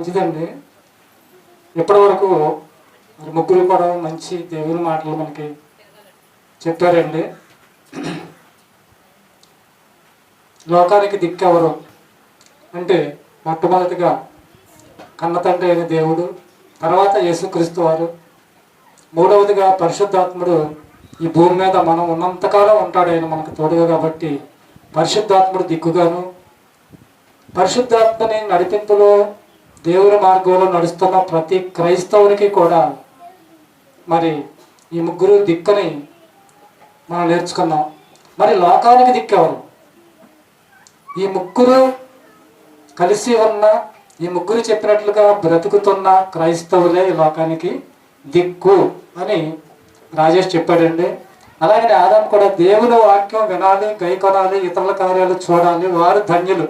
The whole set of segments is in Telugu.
మంచిదండి. ఇప్పటి వరకు మరి ముగ్గురు కూడా మంచి దేవుని మాటలు మనకి చెప్పారండి. లోకానికి దిక్కెవరు? అంటే మొట్టమొదటిగా కన్నతండ్రి అయిన దేవుడు తర్వాత యేసుక్రీస్తు వారు మూడవదిగా పరిశుద్ధాత్ముడు ఈ భూమి మీద మనం ఉన్నంతకాలం ఉంటాడు ఆయన మనకు తోడుగా కాబట్టి పరిశుద్ధాత్ముడు దిక్కుగాను. పరిశుద్ధాత్మని నడిపింపులో దేవుని మార్గంలో నడుస్తున్న ప్రతి క్రైస్తవునికి కూడా మరి ఈ ముగ్గురు దిక్కుని మనం నేర్చుకున్నాం. మరి లోకానికి దిక్కెవరు? ఈ ముగ్గురు కలిసి ఉన్న ఈ ముగ్గురు చెప్పినట్లుగా బ్రతుకుతున్న క్రైస్తవులే ఈ లోకానికి దిక్కు అని రాజేష్ చెప్పాడండి. అలాగే ఆదాం కూడా దేవుని వాక్యం వినాలి గైకొనాలి ఇతరుల కార్యాలు చూడాలి వారు ధన్యులు.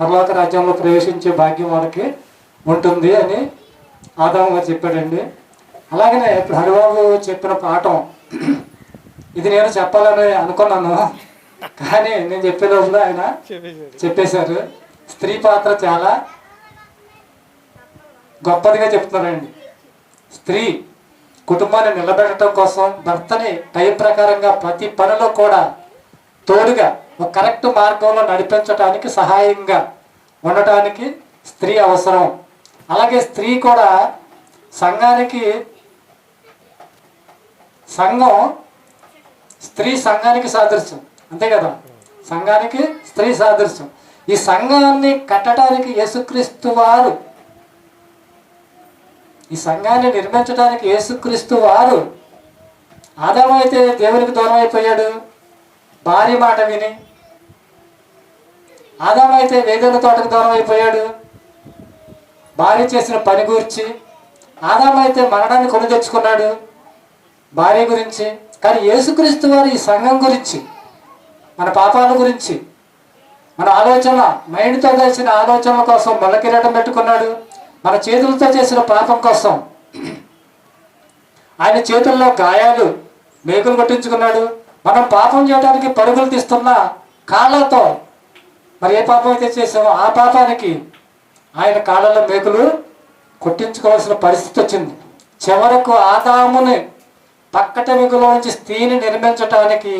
పరలోక రాజ్యంలో ప్రవేశించే భాగ్యం వారికి ఉంటుంది అని ఆదాముగా చెప్పాడండి. అలాగనే ఇప్పుడు హరిబాబు చెప్పిన పాఠం. ఇది నేను చెప్పాలని అనుకున్నాను. కానీ నేను చెప్పే లోపల ఆయన చెప్పేశారు. స్త్రీ పాత్ర చాలా గొప్పదిగా చెప్తున్నారండి. స్త్రీ కుటుంబాన్ని నిలబెట్టడం కోసం భర్తని టైం ప్రకారంగా ప్రతి పనిలో కూడా తోడుగా ఒక కరెక్ట్ మార్గంలో నడిపించడానికి సహాయంగా ఉండటానికి స్త్రీ అవసరం. అలాగే స్త్రీ కూడా సంఘానికి సంఘం స్త్రీ సంఘానికి సాదృశ్యం. అంతే కదా? సంఘానికి స్త్రీ సాదృశ్యం. ఈ సంఘాన్ని కట్టడానికి యేసుక్రీస్తు వారు ఈ సంఘాన్ని నిర్మించడానికి యేసుక్రీస్తు వారు ఆదాము అయితే దేవునికి దూరం అయిపోయాడు. భార్య మాట విని ఆదామైతే అయితే వేదన తోటకు దూరం అయిపోయాడు. భార్య చేసిన పని గురించి ఆదాము అయితే మరణాన్ని కొని తెచ్చుకున్నాడు భార్య గురించి. కానీ యేసుక్రీస్తు వారు ఈ సంఘం గురించి మన పాపాల గురించి మన ఆలోచన మైండ్తో చేసిన ఆలోచనల కోసం మొల కిరీటం పెట్టుకున్నాడు. మన చేతులతో చేసిన పాపం కోసం. ఆయన చేతుల్లో గాయాలు మేకులు కొట్టించుకున్నాడు. మనం పాపం చేయడానికి పరుగులు తీస్తున్న కాళ్ళతో మరి ఏ పాపం అయితే చేసామో ఆ పాపానికి ఆయన కాళ్ళలో మేకులు కొట్టించుకోవాల్సిన పరిస్థితి వచ్చింది. చివరకు ఆదాముని పక్కటెముకలోంచి స్త్రీని నిర్మించటానికి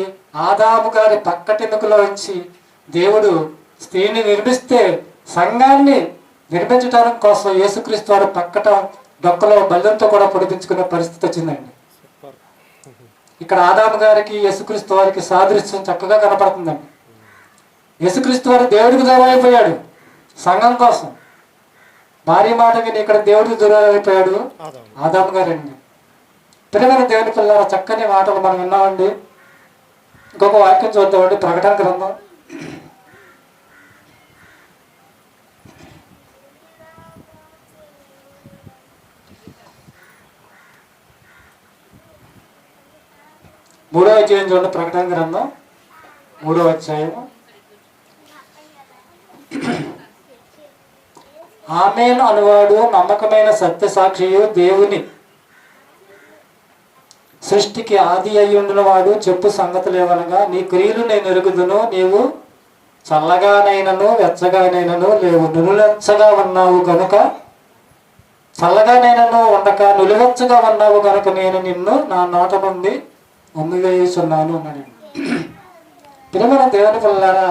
ఆదాము గారి పక్కటెముకలోంచి దేవుడు స్త్రీని నిర్మిస్తే సంఘాన్ని నిర్మించడానికి కోసం యేసుక్రీస్తు వారు పక్కట డొక్కలో బల్లెంతో కూడా పొడిపించుకునే పరిస్థితి వచ్చిందండి. ఇక్కడ ఆదాము గారికి యేసుక్రీస్తు వారికి సాదృశ్యం చక్కగా కనపడుతుందండి. యేసుక్రీస్తు వారు దేవుడికి దూరం అయిపోయాడు సంఘం కోసం. భార్య మాట విని ఇక్కడ దేవుడికి దూరం అయిపోయాడు. ఆదాము. గారండి పిల్లల దేవుని పిల్లల చక్కని మాటలు మనం విన్నామండి. ఇంకొక వాక్యం చూద్దామండి ప్రకటన గ్రంథం. మూడో అధ్యాయం చూడండి ప్రకటన గ్రంథం. మూడో అధ్యాయం ఆమెను అనువాడు నమ్మకమైన సత్య సాక్షియు దేవుని. సృష్టికి ఆది అయ్యుండిన వాడు చెప్పు సంగతులేవనగా నీ క్రియలు నేను ఎరుగుదును నీవు చల్లగానైనను వెచ్చగానైనను లేవు నులువెచ్చగా ఉన్నావు గనుక చల్లగానైనను ఉండక నులివెచ్చగా ఉన్నావు గనుక నేను నిన్ను నా నోట నుండి ఉమ్మివేయుచున్నాను అన్నాడు పిల్లల దేవుని పిల్లలారా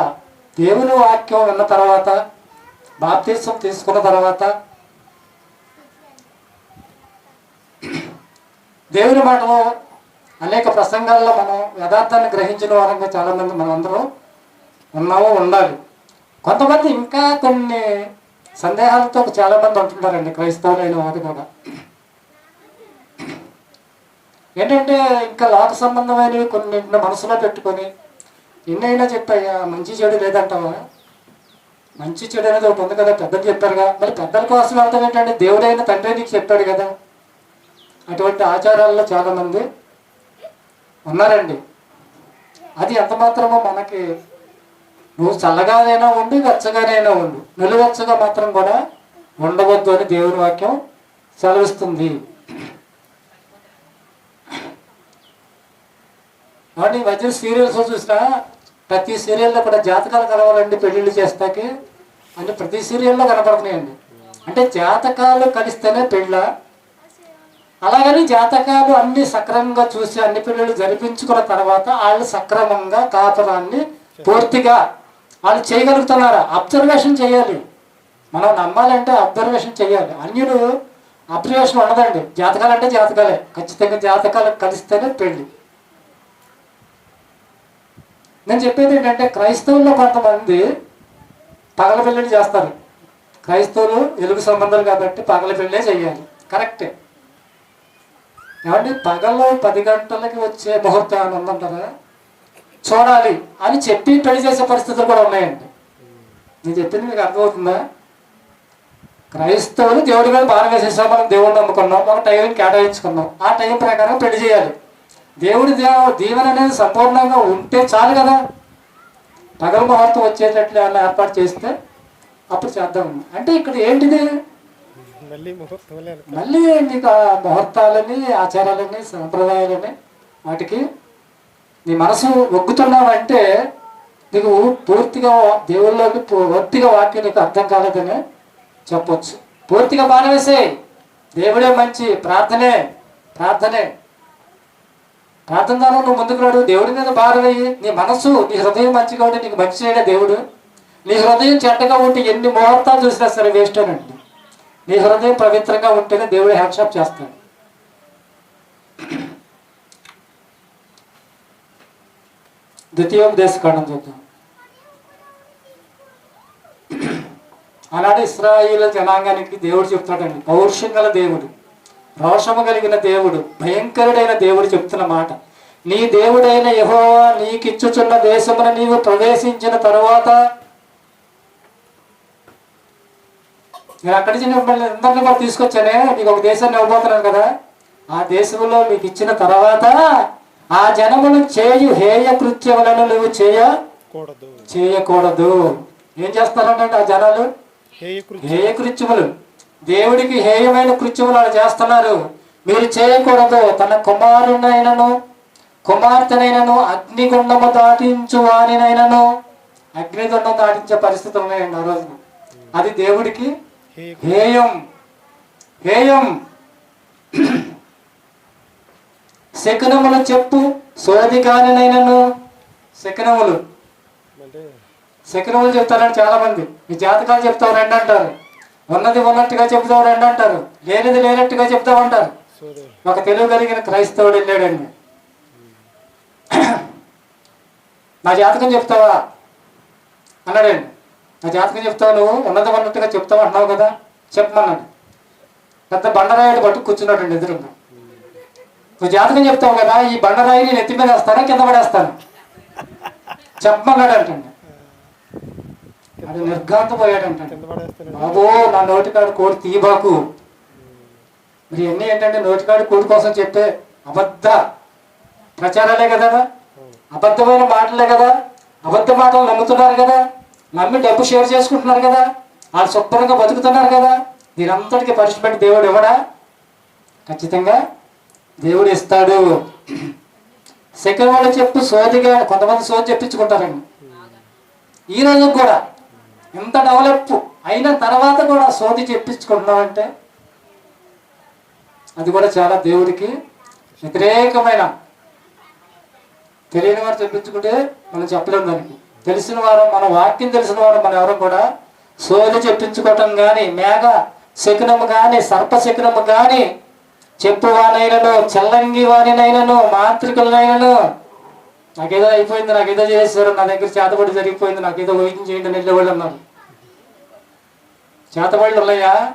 దేవుని వాక్యం విన్న తర్వాత బాప్తీసం తీసుకున్న తర్వాత దేవుని మాటలో అనేక ప్రసంగాల్లో మనం యథార్థాన్ని గ్రహించిన వారంగా చాలామంది మనందరం ఉన్నాము ఉండాలి. కొంతమంది ఇంకా కొన్ని సందేహాలతో చాలామంది ఉంటున్నారండి క్రైస్తవులైన వారు కూడా. ఏంటంటే ఇంకా లోక సంబంధమైనవి కొన్ని మనసులో పెట్టుకొని ఎన్నైనా చెప్పాయా మంచి చెడు లేదంటావా? మంచి చెడు అనేది ఒకటి ఉంది కదా పెద్దలు చెప్పారుగా మరి పెద్దల కోసం వెళ్తాం ఏంటంటే దేవుడైన తండ్రి నీకు చెప్పాడు కదా. అటువంటి ఆచారాల్లో చాలామంది ఉన్నారండి. అది ఎంత మాత్రమో మనకి నువ్వు చల్లగానైనా ఉండు వెచ్చగానైనా ఉండు. నిలువెచ్చగా మాత్రం కూడా ఉండవద్దు అని దేవుని వాక్యం సెలవిస్తుంది. కాబట్టి ఈ మధ్య సీరియల్స్ చూసినా ప్రతి సీరియల్లో కూడా జాతకాలు కలవాలండి పెళ్ళిళ్ళు చేస్తాకి అంటే ప్రతి సీరియల్లో కనపడుతున్నాయండి. అంటే జాతకాలు కలిస్తేనే పెళ్ళ? అలాగని జాతకాలు అన్ని సక్రమంగా చూసి అన్ని పెళ్ళిళ్ళు జరిపించుకున్న తర్వాత వాళ్ళు సక్రమంగా కాపురాన్ని పూర్తిగా వాళ్ళు చేయగలుగుతున్నారా? అబ్జర్వేషన్ చేయాలి. మనం నమ్మాలంటే అబ్జర్వేషన్ చేయాలి. అన్యులు అబ్జర్వేషన్ ఉండదండి. జాతకాలు అంటే జాతకాలే. ఖచ్చితంగా జాతకాలు కలిస్తేనే పెళ్ళి. నేను చెప్పేది ఏంటంటే క్రైస్తవుల్లో కొంతమంది పగల పెళ్ళిళ్ళు చేస్తారు. క్రైస్తవులు ఎలుగు సంబంధాలు కాబట్టి పగల పెళ్ళే చేయాలి. కరెక్టే. ఏమండి? పగల్లో పది గంటలకి వచ్చే ముహూర్తం ఏమైనా ఉందంటారా? చూడాలి. అని చెప్పి పెళ్ళి చేసే పరిస్థితులు కూడా ఉన్నాయండి. నేను చెప్పింది మీకు అర్థమవుతుందా? క్రైస్తవులు దేవుడి మీద బాగా వేసేసాం మనం దేవుడిని నమ్ముకున్నాం. ఒక టైం కేటాయించుకున్నాం. ఆ టైం ప్రకారం పెళ్ళి చేయాలి. దేవుడి దేవ దీవెన అనేది సంపూర్ణంగా ఉంటే చాలు కదా. పగల ముహూర్తం వచ్చేటట్లు ఏమైనా ఏర్పాటు చేస్తే అప్పుడు చేద్దాం. అంటే ఇక్కడ ఏంటిది? మళ్ళీ నీకు ఆ ముహూర్తాలని ఆచారాలని సంప్రదాయాలని వాటికి నీ మనసు ఒగ్గుతున్నావంటే నీకు పూర్తిగా దేవుళ్ళకి పూర్తిగా వాక్యం నీకు అర్థం కాలేదని చెప్పొచ్చు. పూర్తిగా బాగా దేవుడే మంచి ప్రార్థనే ప్రార్థనే. ప్రార్థన ద్వారా నువ్వు ముందుకు రాడు. దేవుడి మీద భారం నీ మనసు నీ హృదయం మంచిగా ఉంటే నీకు మంచి చేయడే దేవుడు. నీ హృదయం చెడ్డగా ఉంటే ఎన్ని ముహూర్తాలు చూసినా సరే వేస్ట్ అనండి నీ హృదయం పవిత్రంగా ఉంటేనే దేవుడు హ్యాండ్షాప్ చేస్తాడు. ద్వితీయోపదేశ దేశకాండం చూద్దాం. ఆనాడు ఇస్రాయిల్ జనాంగానికి దేవుడు చెప్తాడండి. పౌరుషం గల దేవుడు. రోషము కలిగిన దేవుడు భయంకరుడైన దేవుడు చెప్తున్న మాట. నీ దేవుడైన యెహోవా నీకిచ్చుచున్న దేశమున నీవు ప్రవేశించిన తరువాత నేను అక్కడి నుంచి మిమ్మల్ని అందరినీ కూడా తీసుకొచ్చానే నీకు ఒక దేశాన్ని ఇవ్వబోతున్నాను కదా. ఆ దేశంలో మీకు ఇచ్చిన తర్వాత ఆ జనములు చేయు హేయ కృత్యములను నువ్వు చేయ కూడదు. చేయకూడదు. ఏం చేస్తారంటే ఆ జనాలు? హేయ కృత్యములు. దేవుడికి హేయమైన కృత్యములు చేస్తున్నారు. మీరు చేయకూడదు. తన కుమారునైనను కుమార్తెనైనను అగ్నిగుండము దాటించు వారినైనను. అగ్నిగుండం దాటించే పరిస్థితులు ఉన్నాయండి ఆ రోజున. అది దేవుడికి హేయ. హేయం. శకునములు చెప్పు సోది కానినైనను శకునములు శకునములు చెప్తారని చాలా మంది మీ జాతకాలు చెప్తావు రండి అంటారు. ఉన్నది ఉన్నట్టుగా చెప్తావు రండి అంటారు. లేనిది లేనట్టుగా చెప్తావు అంటారు. ఒక తెలుగు కలిగిన క్రైస్తవుడు వెళ్ళాడండి నా జాతకం చెప్తావా? అన్నాడండి. నా జాతకం చెప్తావు నువ్వు? ఉన్నది ఉన్నట్టుగా చెప్తావు అంటున్నావు కదా? చెప్పమన్నాడు. పెద్ద బండరాయుడు పట్టు కూర్చున్నాడండి ఎదురుగా. నువ్వు జాతకం చెప్తావు కదా? ఈ బండరాయిని ఎత్తి మీద వేస్తాను? కింద పడేస్తాను? చెప్పమన్నాడు అంటండి అది పడేస్తాను బాబో నా నోటికాడు కోడి తీయబాకు. మరి ఎన్ని ఏంటంటే నోటికాడు కోడి కోసం చెప్పే అబద్ధ ప్రచారాలే కదా అబద్ధమైన మాటలే కదా. అబద్ధ మాటలు నమ్ముతున్నారు కదా. నమ్మి డబ్బు షేర్ చేసుకుంటున్నారు కదా. వాళ్ళు శుభ్రంగా బతుకుతున్నారు కదా. దీనంతటికి పనిష్మెంట్ దేవుడు ఇవ్వడా ఖచ్చితంగా దేవుడు ఇస్తాడు. సెకండ్ వాళ్ళు చెప్పు సోదిగా కొంతమంది సోది చెప్పించుకుంటారండి. ఈ రోజు కూడా ఇంత డెవలప్ అయిన తర్వాత కూడా సోది చెప్పించుకుంటున్నామంటే అది కూడా చాలా దేవుడికి వ్యతిరేకమైన. తెలియని వారు చెప్పించుకుంటే మనం చెప్పలేము దానికి. తెలిసిన వారు మన వాక్యం తెలిసిన వారు మన ఎవరు కూడా సోది చెప్పించుకోవటం కానీ మేఘ శకునము కానీ సర్పశకునము కానీ చెప్పు చల్లంగి చెల్లంగి వారినైనను మాంత్రికులనైనను నాకేదో అయిపోయింది నాకేదో చేశారు నా దగ్గర చేతబడి జరిగిపోయింది నాకేదో వైద్యం చేయండి అని వెళ్ళేవాళ్ళు అన్నారు. చేతబడులు ఉన్నాయా?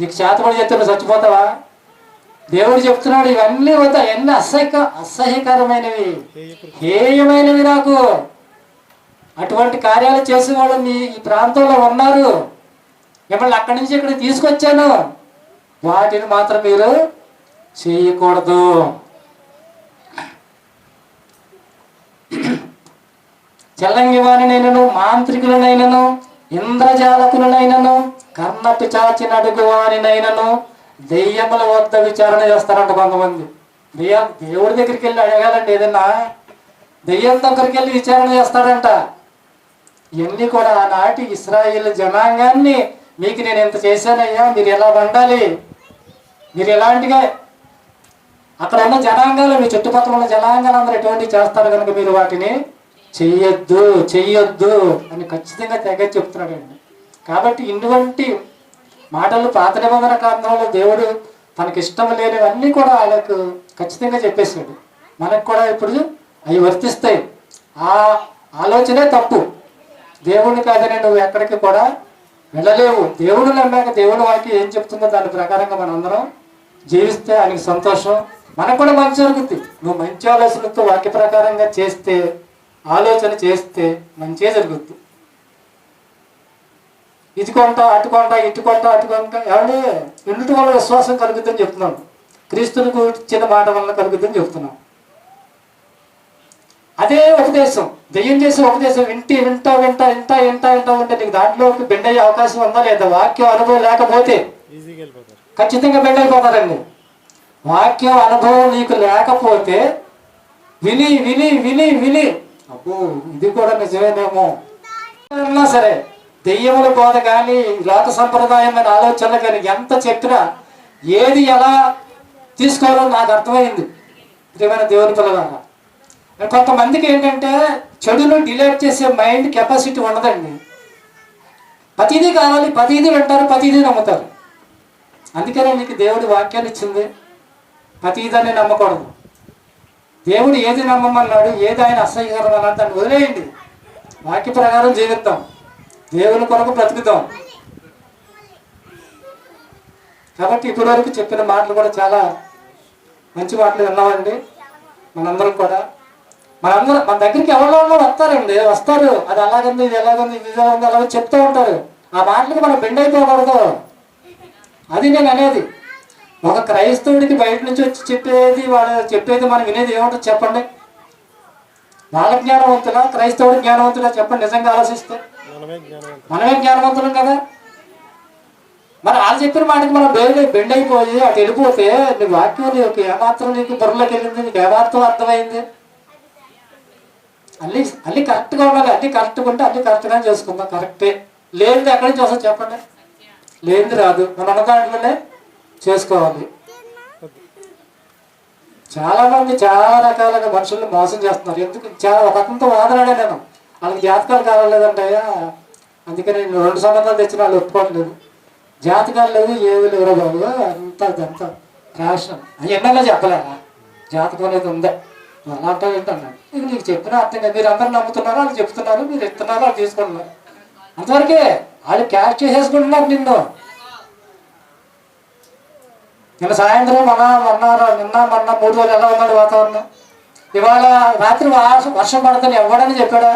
నీకు చేతబడి చెప్తే నువ్వు చచ్చిపోతావా? దేవుడు చెప్తున్నాడు ఇవన్నీ వద్ద? ఎన్ని అసహ్య అసహ్యకరమైనవి. హేయమైనవి నాకు. అటువంటి కార్యాలు చేసేవాళ్ళు మీ ఈ ప్రాంతంలో ఉన్నారు. మిమ్మల్ని అక్కడి నుంచి ఇక్కడ తీసుకొచ్చాను. వాటిని మాత్రం మీరు చేయకూడదు. చెల్లంగి వారినైనను మాంత్రికులనైనను ఇంద్రజాలకులనైనను కర్ణ పిచాచిన అడుగు వారినైనను దెయ్యముల వద్ద విచారణ చేస్తారంట కొంతమంది. దెయ్యం దేవుడి దగ్గరికి వెళ్ళి అడగాలండి ఏదన్నా దెయ్యం దగ్గరికి వెళ్ళి విచారణ చేస్తాడంట. ఇవన్నీ కూడా ఆనాటి ఇస్రాయిల్ జనాంగాన్ని మీకు నేను ఇంత చేశానయ్యా? మీరు ఎలా వండాలి? మీరు ఎలాంటిగా అక్కడ ఉన్న జనాంగాలు మీ చుట్టుపక్కల ఉన్న జనాంగాలు అందరూ ఎటువంటి చేస్తారు కనుక మీరు వాటిని చెయ్యొద్దు చెయ్యొద్దు అని ఖచ్చితంగా తెగ చెప్తున్నాడండి. కాబట్టి ఇటువంటి మాటలు పాత నిబంధన కారణంలో దేవుడు తనకి ఇష్టం లేనివన్నీ కూడా ఆయనకు ఖచ్చితంగా చెప్పేశాడు. మనకు కూడా ఇప్పుడు అవి వర్తిస్తాయి. ఆ ఆలోచనే తప్పు. దేవుడిని కాదని నువ్వు ఎక్కడికి కూడా వెళ్ళలేవు. దేవుడు నమ్మాక దేవుడు వాకి ఏం చెప్తుందో దాని ప్రకారంగా మనం అందరం జీవిస్తే ఆయనకి సంతోషం. మనకు కూడా మంచి జరుగుతుంది నువ్వు మంచి ఆలోచనతో వాక్య ప్రకారంగా చేస్తే ఆలోచన చేస్తే మంచిగా జరుగుద్ది. ఇది కొంట అటు కొంట ఇటు కొంట అటు కొంట ఏమండి? రెండింటి వల్ల విశ్వాసం కలుగుద్దని చెప్తున్నాను క్రీస్తుని కూర్చిన మాట వల్ల కలుగుద్దని చెప్తున్నాం. అదే ఉపదేశం దయ్యం చేసే ఉపదేశం వింటి వింటా వింటా వింటా వింటా వింటా ఉంటే నీకు దాంట్లోకి బెండ్ అయ్యే అవకాశం ఉందా లేదా? వాక్యం అనుభవం లేకపోతే ఖచ్చితంగా బెండ్ అయిపోతారండి వాక్యం అనుభవం నీకు లేకపోతే విని విని విని విని ఇది కూడా నిజమేనేమో సరే దెయ్యముల బోధ కానీ లోక సంప్రదాయమైన ఆలోచనలు కానీ ఎంత చెప్పినా ఏది ఎలా తీసుకోవాలో నాకు అర్థమైంది. ప్రియమైన దేవుని పిల్లలారా కొంతమందికి ఏంటంటే చెడును డిలేట్ చేసే మైండ్ కెపాసిటీ ఉండదండి. ప్రతిదీ కావాలి ప్రతిదీ వింటారు ప్రతిదీ నమ్ముతారు. అందుకనే నీకు దేవుడి వాక్యాన్ని ఇచ్చింది. ప్రతిదాన్ని నమ్మకూడదు. దేవుడు ఏది నమ్మమన్నాడు ఏది ఆయన అసహ్యకరం అన్నాడు దాన్ని వదిలేయండి. వాక్య ప్రకారం జీవిద్దాం దేవుని కొరకు బ్రతుకుతాం. కాబట్టి ఇప్పటివరకు చెప్పిన మాటలు కూడా చాలా మంచి మాటలు విన్నామండి. మనందరం కూడా. మనందరం మన దగ్గరికి ఎవరో వస్తారండి. వస్తారు. అది అలాగంది ఇది ఎలాగంది ఇది ఇలా ఉంది అలాగే చెప్తూ ఉంటారు. ఆ మాటలకి మనం బెండ్ అయిపోకూడదు. అది నేను అనేది. ఒక క్రైస్తవుడికి బయట నుంచి వచ్చి చెప్పేది వాళ్ళు చెప్పేది మనం వినేది ఏముంటుంది చెప్పండి? వాళ్ళ జ్ఞానవంతులా? క్రైస్తవుడు జ్ఞానవంతులా చెప్పండి నిజంగా ఆలోచిస్తే. మనమే జ్ఞానవంతులు. కదా? మరి వాళ్ళు చెప్పిన మాటకి మనం బెండ్ బెండ్ అయిపోయి అటు వెళ్ళిపోతే నీ వాక్యం నీకు ఏమాత్రం నీకు బుర్రలోకి వెళ్ళింది? నీకు ఏమాత్రం అర్థమైంది? అన్ని అన్ని కరెక్ట్గా ఉండాలి. అన్ని కరెక్ట్గా ఉంటే అన్ని కరెక్ట్గా చేసుకుందాం. కరెక్టే. లేనిది ఎక్కడి నుంచి వస్తుంది చెప్పండి? లేనిది రాదు. మన ఉన్న దాంట్లోనే చేసుకోవాలి. చాలా మంది చాలా రకాలుగా మనుషుల్ని మోసం చేస్తున్నారు. ఎందుకు? చాలా ఒక రకంతో వాదనాడే నేను. వాళ్ళకి జాతకాలు కావాలేదంటే అందుకే నేను రెండు సంబంధాలు తెచ్చిన వాళ్ళు ఒప్పుకోవట్లేదు జాతకాలు లేవు ఏది లేవురా బాబు. చెప్తాం రాష్ట్రం. అది అవన్నీ చెప్పలేరా జాతకం అనేది ఉందా? అలా అంటే ఏంటన్నాడు ఇది నీకు చెప్పిన అర్థం కాదు. మీరు అందరూ నమ్ముతున్నారు? వాళ్ళు చెప్తున్నారు. మీరు ఇస్తున్నారు వాళ్ళు తీసుకుంటున్నారు. అంతవరకే వాళ్ళు క్యాష్ చేసేసుకుంటున్నారు నిన్ను. నిన్న సాయంత్రం మన మొన్న నిన్న మొన్న మూడు రోజులు ఎలా ఉన్నాడు వాతావరణం? ఇవాళ రాత్రి వర్షం పడుతుంది ఎవడని చెప్పాడా?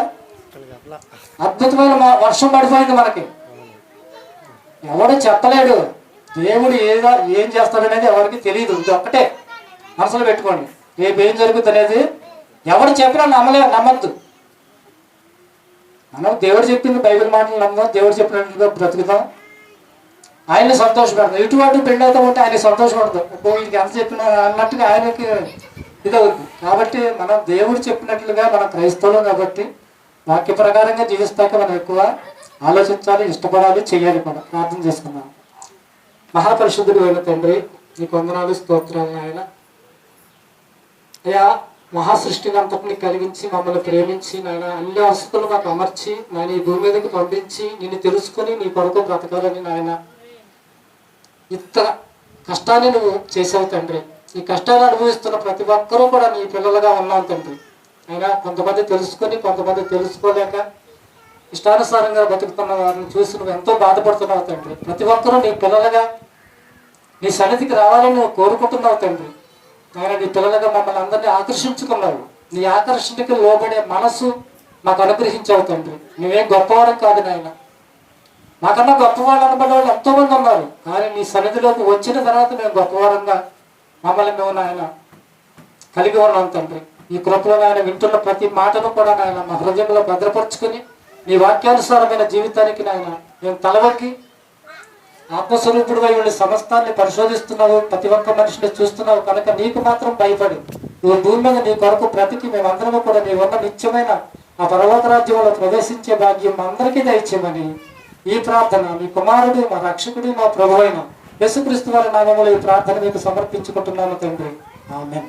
అద్భుతమైన వర్షం పడిపోయింది మనకి. ఎవడు చెప్పలేడు. దేవుడు ఏదో ఏం చేస్తాడనేది ఎవరికి తెలియదు ఇది ఒక్కటే. మనసులో పెట్టుకోండి. రేపు ఏం జరుగుతుంది అనేది ఎవడు చెప్పినా నమ్మలే నమ్మద్దు. మనం దేవుడు చెప్పింది బైబిల్ మాటలు నమ్మదాం దేవుడు చెప్పినట్టుగా బ్రతుకుతాం ఆయన సంతోషపడతాం ఇటువంటి పెళ్ళి అవుతా ఉంటే ఆయన సంతోషపడతాం అబ్బో ఎంత చెప్పినా అన్నట్టుగా ఆయనకి ఇది అవుతుంది. కాబట్టి మనం దేవుడు చెప్పినట్లుగా మనం క్రైస్తవులం కాబట్టి వాక్య ప్రకారంగా జీవిస్తాక మనం ఎక్కువ ఆలోచించాలి ఇష్టపడాలి చేయాలి కూడా. ప్రార్థన చేసుకున్నాం మహాపరిశుద్ధుడు అయిన తండ్రి నీకు వందనాలు స్తోత్రాలు ఆయన అయ్యా మహాసృష్టిని అంతటిని కలిగించి మమ్మల్ని ప్రేమించి నాయన అన్ని వసతులు మాకు అమర్చి నాయన ఈ భూమి మీదకి పంపించి నిన్ను తెలుసుకొని నీ కొరకు బ్రతకాలని నాయన ఇంత కష్టాన్ని నువ్వు చేసావు తండ్రి. ఈ కష్టాన్ని అనుభవిస్తున్న ప్రతి ఒక్కరూ కూడా నీ పిల్లలుగా ఉన్నావు తండ్రి. అయినా కొంతమంది తెలుసుకొని కొంతమంది తెలుసుకోలేక ఇష్టానుసారంగా బతుకుతున్న వారిని చూసి నువ్వు ఎంతో బాధపడుతున్నావు తండ్రి. ప్రతి ఒక్కరూ నీ పిల్లలుగా నీ సన్నిధికి రావాలని నువ్వు కోరుకుంటున్నావు తండ్రి. ఆయన నీ పిల్లలుగా మమ్మల్ని అందరినీ ఆకర్షించుకున్నావు. నీ ఆకర్షణకి లోబడే మనసు మాకు అనుగ్రహించావు తండ్రి. నువ్వేం గొప్పవారం కాదు నాయన. మాకన్నా గొప్పవాళ్ళు అనబడే వాళ్ళు ఎంతోమంది ఉన్నారు. కానీ నీ సన్నిధిలోకి వచ్చిన తర్వాత మేము గొప్పవారంగా మమ్మల్ని మేము నాయన కలిగి ఉన్నాం తండ్రి. ఈ కృపలో నాయన వింటున్న ప్రతి మాటను కూడా నాయన మా హృదయంలో భద్రపరుచుకుని నీ వాక్యానుసారమైన జీవితానికి నాయన మేము తలవకి ఆత్మస్వరూపుడు ఉండి సమస్తాన్ని పరిశోధిస్తున్నావు. ప్రతి ఒక్క మనిషిని చూస్తున్నావు. కనుక నీకు మాత్రం భయపడి. నువ్వు భూమి మీద నీ కొరకు బ్రతికి మేమందరము కూడా నీ ఉన్న నిత్యమైన ఆ పర్వత రాజ్యంలో ప్రవేశించే భాగ్యం అందరికీ దయచేయమని ఈ ప్రార్థన మీ కుమారుడు మా రక్షకుడు మా ప్రభు అయిన యేసుక్రీస్తు వారి నామములో ఈ ప్రార్థన మీకు సమర్పించుకుంటున్నాను తండ్రి. ఆమె